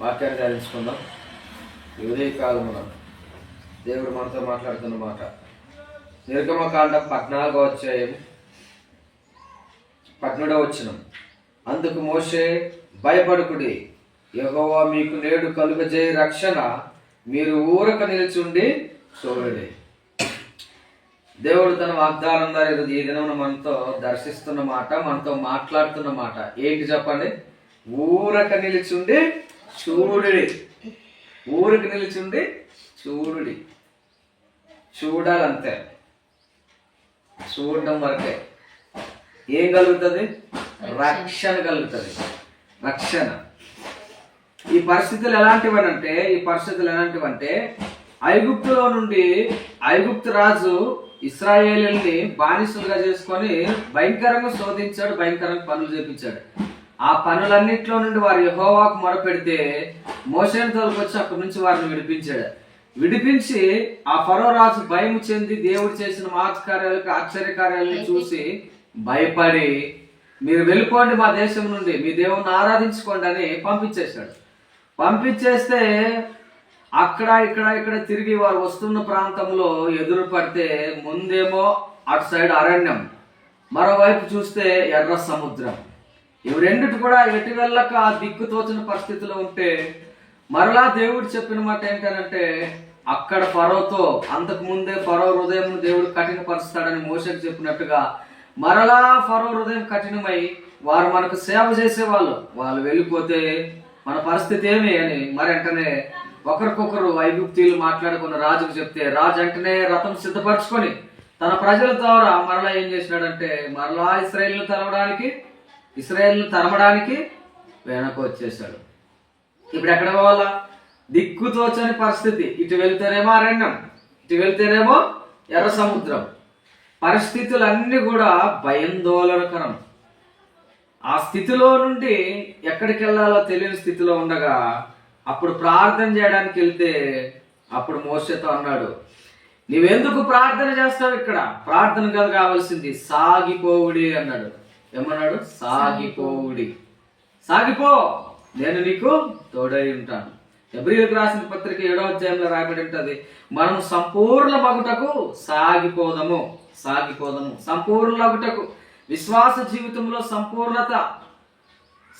వాక్యాన్ని ధ్యానించుకుందాం. ఈ ఉదయకాలమున దేవుడు మనతో మాట్లాడుతున్న మాట. నిర్గమకాండం పద్నాలుగో అధ్యాయం పద్నడో వచ్చిన అందుకు మోసే భయపడుకుడి యహోవా మీకు నేడు కలుగజేయ రక్షణ మీరు ఊరక నిలిచుండి చూడండి. దేవుడు తన వాగ్దానం ద్వారా ఈ దినం మనతో దర్శిస్తున్న మాట మనతో మాట్లాడుతున్న మాట. ఏంటి చెప్పండి? ఊరక నిలిచుండి చూడుడి. ఊరక నిలిచుండి చూడుడి. చూడాలంతే. చూడడం వరకే. ఏం కలుగుతుంది? రక్షణ. కలుగుతుంది. రక్షణ. ఈ పరిస్థితులు ఎలాంటివనంటే ఈ పరిస్థితులు ఎలాంటివంటే ఐగుప్తులో నుండి ఐగుప్తు రాజు ఇస్రాయేలీల్ని బానిసలుగా చేసుకొని భయంకరంగా శోధించాడు భయంకరంగా పనులు చేపించాడు. ఆ పనులన్నింటిలో నుండి వారు యహోవాకు మొరపెడితే మోషన్ తోలుకొచ్చి అక్కడి నుంచి వారిని విడిపించాడు. విడిపించి ఆ ఫరో రాజు భయం చెంది దేవుడు చేసిన మహత్కార్యాలకు ఆశ్చర్యకార్యాలను చూసి భయపడి మీరు వెళ్ళిపోండి మా దేశం నుండి మీ దేవుణ్ణి ఆరాధించుకోండి అని పంపించేశాడు. పంపించేస్తే అక్కడ ఇక్కడ ఇక్కడ తిరిగి వారు వస్తున్న ప్రాంతంలో ఎదురు పడితే ముందేమో అటు సైడ్ అరణ్యం మరోవైపు చూస్తే ఎర్ర సముద్రం. ఇవి రెండిటి కూడా ఎటు వెళ్ళక దిక్కు తోచిన పరిస్థితిలో ఉంటే మరలా దేవుడు చెప్పిన మాట ఏంటంటే అక్కడ పరవతో అంతకు ముందే ఫరో హృదయం దేవుడు కఠినపరుస్తాడని మోసకు చెప్పినట్టుగా మరలా పరో హృదయం కఠినమై వారు మనకు సేవ చేసేవాళ్ళు. వాళ్ళు వెళ్ళిపోతే మన పరిస్థితి ఏమి అని మరి వెంటనే ఒకరికొకరు ఐగుప్తీలు మాట్లాడుకున్న రాజుకు చెప్తే రాజు వెంటనే రథం సిద్ధపరచుకొని తన ప్రజల ద్వారా మరలా ఏం చేసినాడంటే మరలా ఇస్రాయేల్ను తలవడానికి ఇస్రాయేల్ను తరమడానికి వెనక వచ్చేసాడు ఇప్పుడు ఎక్కడ పోవాలా? దిక్కు తోచని పరిస్థితి. ఇటు వెళ్తేనేమో అరణ్యం ఇటు వెళ్తేనేమో ఎర్ర సముద్రం. పరిస్థితులన్నీ కూడా భయందోళనకరం. ఆ స్థితిలో నుండి ఎక్కడికి వెళ్ళాలో తెలియని స్థితిలో ఉండగా అప్పుడు ప్రార్థన చేయడానికి వెళ్తే అప్పుడు మోసతో అన్నాడు నీవెందుకు ప్రార్థన చేస్తావు ఇక్కడ? ప్రార్థన కదా కావాల్సింది. సాగిపోవుడి అన్నాడు. ఏమన్నాడు? సాగిపోవుడి. సాగిపో. నేను నీకు తోడై ఉంటాను. ఎబ్రిలకు రాసిన పత్రిక ఏడో అధ్యాయంలో రాయబడి ఉంటది మనం సంపూర్ణ మగుటకు సాగిపోదము. సాగిపోదము. సంపూర్ణ మగుటకు. విశ్వాస జీవితంలో సంపూర్ణత.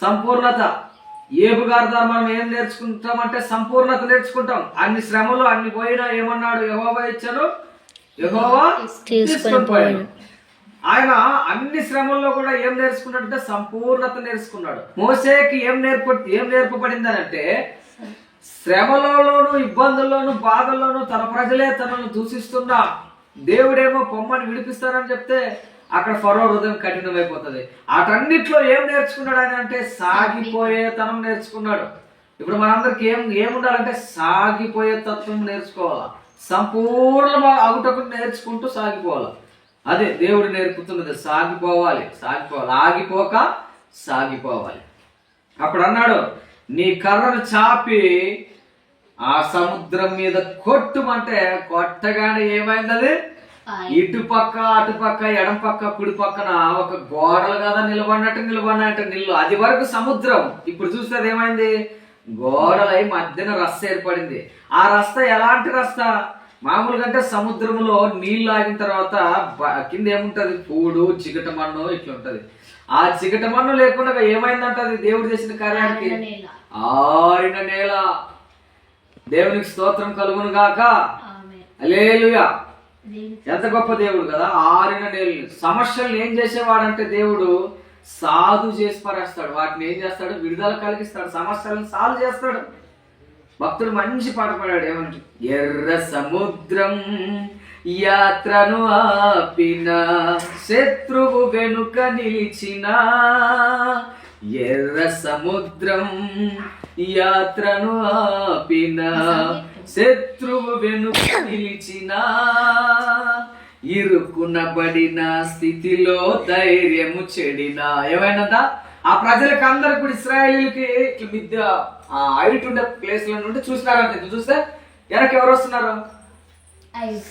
సంపూర్ణత. ఏబు గారి ద్వారా మనం ఏం నేర్చుకుంటామంటే సంపూర్ణత నేర్చుకుంటాం. అన్ని శ్రమలు అన్ని పోయినా ఏమన్నాడు? యహోవా ఇచ్చాను యహోవా తీసుకొని పోయాడు. ఆయన అన్ని శ్రమల్లో కూడా ఏం నేర్చుకున్నాడంటే సంపూర్ణత నేర్చుకున్నాడు. మోసేకి ఏం నేర్ప ఏం నేర్పబడిందనంటే శ్రమలలోను ఇబ్బందుల్లోను బాధల్లోను తన ప్రజలే తనను దూషిస్తున్నా దేవుడేమో పొమ్మని విడిపిస్తారని చెప్తే అక్కడ ఫరో హృదయం కఠినమైపోతుంది. అటన్నిట్లో ఏం నేర్చుకున్నాడు ఆయన అంటే సాగిపోయే తనం నేర్చుకున్నాడు. ఇప్పుడు మనందరికి ఏం ఏముండాలంటే సాగిపోయే తత్వం నేర్చుకోవాలా. సంపూర్ణ అగుటకు నేర్చుకుంటూ సాగిపోవాలి. అదే దేవుడు నేర్పుతున్నది సాగిపోవాలి. సాగిపోవాలి. ఆగిపోక సాగిపోవాలి. అప్పుడు అన్నాడు నీ కర్రను చాపి ఆ సముద్రం మీద కొట్టుమంటే కొట్టగానే ఏమైంది అది ఇటు పక్క అటు పక్క ఎడం పక్క కుడి పక్కన ఒక గోడలు కదా నిలబడినట్టు నిలబడినట్టు నిల్లు అది వరకు సముద్రం. ఇప్పుడు చూస్తే ఏమైంది గోడలై మధ్యన రస్త ఏర్పడింది. ఆ రస్త ఎలాంటి రస్త? మామూలుగా అంటే సముద్రంలో నీళ్ళు ఆగిన తర్వాత కింద ఏముంటది? పూడు చిగట మన్ను ఇట్లా ఉంటది ఆ చిగట మన్ను లేకుండా ఏమైందంట అది దేవుడు చేసిన కార్యానికి? ఆరిన నేల. దేవునికి స్తోత్రం కలుగును గాక అలేలుగా ఎంత గొప్ప దేవుడు కదా ఆరిన నేలు. సమస్యలు ఏం చేసేవాడంటే దేవుడు సాధు చేసి పరేస్తాడు. వాటిని ఏం చేస్తాడు? విడుదల కలిగిస్తాడు. సమస్యలను సాల్వ్ చేస్తాడు. భక్తుడు మంచి పాట పాడాడు ఏమంటే ఎర్ర సముద్రం యాత్రను ఆపిన శత్రువు వెనుక నిలిచిన. ఎర్ర సముద్రం యాత్రను ఆపిన శత్రువు వెనుక నిలిచిన. ఇరుకునబడిన స్థితిలో ధైర్యము చెడిన. ఏమైనా ఆ ప్రజలకు అందరికి కూడా ఇస్రాయేలీలకి హైట్ ఉండే ప్లేస్లో నుండి చూసినారంట చూస్తే వెనక ఎవరు వస్తున్నారు?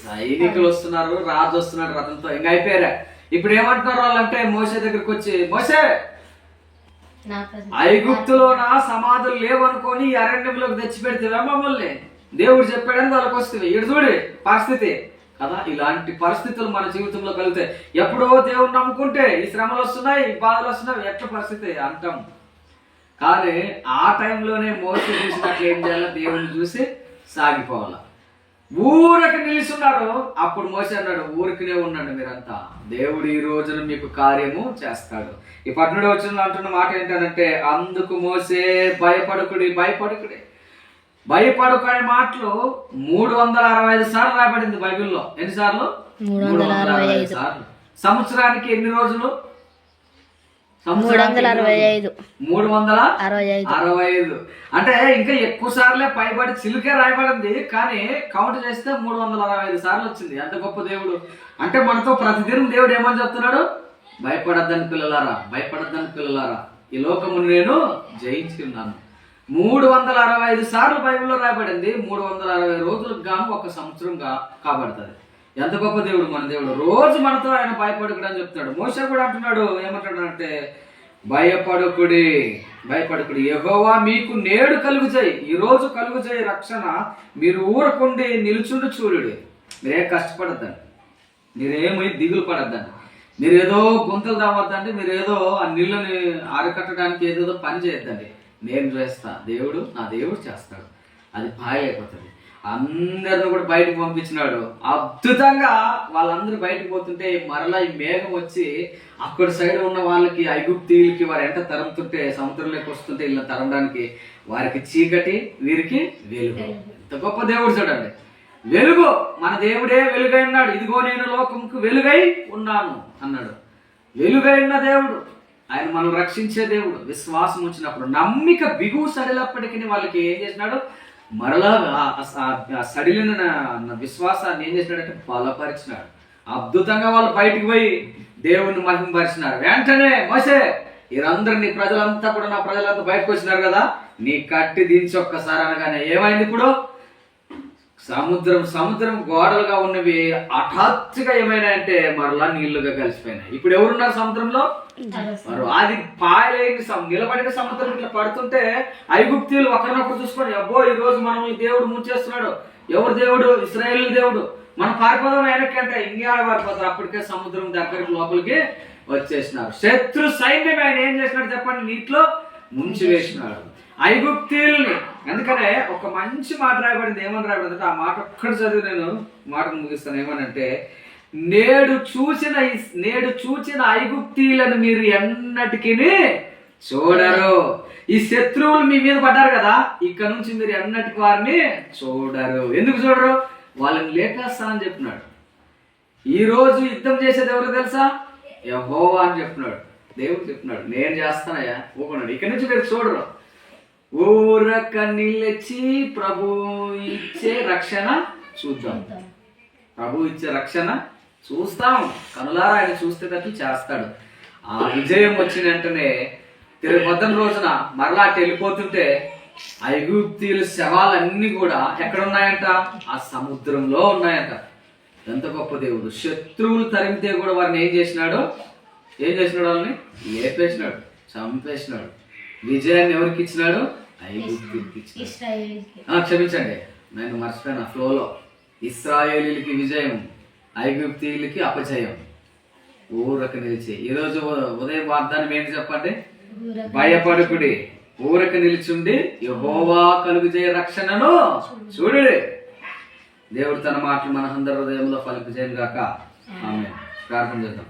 సైనికులు వస్తున్నారు రాజు వస్తున్నాడు రథంతో ఇంకా అయిపోయారా. ఇప్పుడు ఏమంటున్నారు వాళ్ళంటే మోసే దగ్గరికి వచ్చి మోసే నా ప్రతి ఐగుప్తులోన సమాధులు లేవనుకొని అరణ్యంలోకి తెచ్చిపెడితే మమ్మల్ని? దేవుడు చెప్పాడని వాళ్ళకి వస్తుంది. ఇటు చూడు పరిస్థితి. కదా ఇలాంటి పరిస్థితులు మన జీవితంలో కలుగుతాయి. ఎప్పుడో దేవుడు నమ్ముకుంటే ఈ శ్రమలు వస్తున్నాయి ఈ బాధలు వస్తున్నాయి. ఎట్ల పరిస్థితి? అంటాం. కానీ ఆ టైంలోనే మోసి చూసినట్లు ఏం చేయాలి దేవుని చూసి సాగిపోవాలి. ఊరికి నిలుచున్నారు అప్పుడు మోసే అన్నాడు ఊరికినే ఉన్నాడు మీరంతా. దేవుడు ఈ రోజున మీకు కార్యము చేస్తాడు. ఈ పన్నెండు వచ్చిన అంటున్న మాట ఏంటంటే అందుకు మోసే భయపడుకుడి భయపడుకుడి. భయపడుకునే మాటలు మూడు వందల అరవై ఐదు సార్లు రాయబడింది బైబిల్లో. ఎన్నిసార్లు మూడు వందల అరవై ఐదు సార్లు. సంవత్సరానికి ఎన్ని రోజులు? మూడు వందల అరవై ఐదు. మూడు వందల అరవై ఐదు అరవై ఐదు అంటే ఇంకా ఎక్కువ సార్లే పైబడి చిలుకే రాయబడింది కానీ కౌంట్ చేస్తే మూడు వందల అరవై ఐదు సార్లు వచ్చింది. ఎంత గొప్ప దేవుడు. అంటే మనతో ప్రతిదినం దేవుడు ఏమని చెప్తున్నాడు? భయపడద్దని పిల్లలారా భయపడద్దని పిల్లలారా. ఈ లోకమును నేను జయించి ఉన్నాను మూడు వందల అరవై ఐదు సార్లు బైబిల్లో రాయబడింది. మూడు వందల అరవై రోజులకు గాను ఒక సంవత్సరంగా కాబడుతుంది. ఎంత గొప్ప దేవుడు మన దేవుడు? రోజు మనతో ఆయన భయపడుకుడు అని చెప్తున్నాడు. మోస కూడా అంటున్నాడు ఏమంటాడు అంటే భయపడుకుడి భయపడుకుడి. యెహోవా మీకు నేడు కలుగు చేయి ఈరోజు కలుగు చేయి రక్షణ. మీరు ఊరకుండి నిలుచుండు చూడుడి. మీరే కష్టపడద్దండి? మీరేమీ దిగులు పడద్దండి. మీరు ఏదో గుంతలు రావద్దండి మీరు ఏదో ఆ నీళ్ళని ఆరకట్టడానికి ఏదేదో పని చేయొద్దండి. నేను చేస్తా. దేవుడు నా దేవుడు చేస్తాడు. అది పాయలేకపోతుంది అందరిని కూడా బయటకు పంపించినాడు. అద్భుతంగా వాళ్ళందరూ బయటకు పోతుంటే మరలా ఈ మేఘం వచ్చి అక్కడ సైడ్ ఉన్న వాళ్ళకి ఐగుప్తీయులకి వారు ఎంత తరుముతుంటే సముద్రంలోకి వస్తుంటే ఇలా తరమడానికి వారికి చీకటి వీరికి వెలుగు. ఎంత గొప్ప దేవుడు చూడండి. వెలుగు మన దేవుడే వెలుగై ఉన్నాడు. ఇదిగో నేను లోకంకు వెలుగై ఉన్నాను అన్నాడు. వెలుగై ఉన్న దేవుడు. ఆయన మనం రక్షించే దేవుడు. విశ్వాసం వచ్చినప్పుడు నమ్మిక బిగువు సడిలప్పటికీ వాళ్ళకి ఏం చేసినాడు? మరలా సడిలిన నా- విశ్వాసాన్ని ఏం చేసినాడంటే బలపరిచినాడు. అద్భుతంగా వాళ్ళు బయటికి పోయి దేవుణ్ణి మహింపరిచినారు. వెంటనే మోసే వీరందరూ నీ ప్రజలంతా కూడా నా ప్రజలంతా బయటకు వచ్చినారు కదా నీ కట్టి దించి ఒక్కసారి అనగానే ఏమైంది ఇప్పుడు? సముద్రం సముద్రం గోడలుగా ఉన్నవి హఠాత్తుగా ఏమైనా అంటే మరలా నీళ్ళుగా కలిసిపోయినాయి. ఇప్పుడు ఎవరున్నారు సముద్రంలో? మరి అది పాయలేని నిలబడిన సముద్రం ఇట్లా పడుతుంటే ఐగుప్తీయులు ఒకరినొకరు చూసుకొని అబ్బో ఈ రోజు మనం ఈ దేవుడు ముంచేస్తున్నాడు. ఎవరు దేవుడు? ఇస్రాయేల్ దేవుడు. మనం పారిపోదాం వెనక్కి అంటే ఇంకేడ పారిపోతారు అప్పటికే సముద్రం దగ్గరికి లోపలికి వచ్చేసినారు. శత్రు సైన్యం ఆయన ఏం చేసినాడు చెప్పండి? నీటిలో ముంచి వేసినాడు ఐగుప్తీయుల్ని అందుకనే ఒక మంచి మాట రాయబడింది ఏమని రాయబడింది ఆ మాట ఒక్కటి చదివి నేను మాటను ముగిస్తాను. ఏమనంటే నేడు చూసిన నేడు చూచిన ఐగుప్తీలను మీరు ఎన్నటికీ చూడరు. ఈ శత్రువులు మీ మీద పడ్డారు కదా ఇక్కడ నుంచి మీరు ఎన్నటికి వారిని చూడరు. ఎందుకు చూడరు? వాళ్ళని లేపేస్తానని చెప్పినాడు ఈ రోజు యుద్ధం చేసేది ఎవరు తెలుసా? యహోవా అని చెప్పినాడు దేవుడు చెప్పినాడు నేను చేస్తానయ్యా ఊకున్నాడు ఇక్కడ నుంచి మీరు చూడరు. ఊరక నిలిచి ప్రభు ఇచ్చే రక్షణ చూద్దాం. ప్రభు ఇచ్చే రక్షణ చూస్తాం. కనులారా ఆయన చూస్తేటట్లు చేస్తాడు. ఆ విజయం వచ్చిన వెంటనే తిరుగు మొదటి రోజున మరలా వెళ్ళిపోతుంటే ఐగుప్తీయుల శవాలన్నీ కూడా ఎక్కడ ఉన్నాయంట ఆ సముద్రంలో ఉన్నాయంట. ఎంత గొప్ప దేవుడు. శత్రువులు తరిమితే కూడా వారిని ఏం చేసినాడు? ఏం చేసినాడు వాళ్ళని? లేపేసినాడు చంపేసినాడు. విజయాన్ని ఎవరికి ఇచ్చినాడు? ఆ, క్షమించండి. నేను మర్చిపోయిన ఫ్లోలో. ఇస్రాయేలీలకి విజయం ఐగుప్తీయులకి అపజయం. ఊరక నిలిచి. ఈరోజు ఉదయం వాగ్దానం ఏంటి చెప్పండి? భయపడుకుడి. ఊరక నిలిచుండి యహోవా కలుగు చేయ రక్షణను చూడుడి దేవుడు తన మాటలు మన అందరి హృదయంలో పలుకు చేయను గాక ఆమె ప్రార్థన చేద్దాం.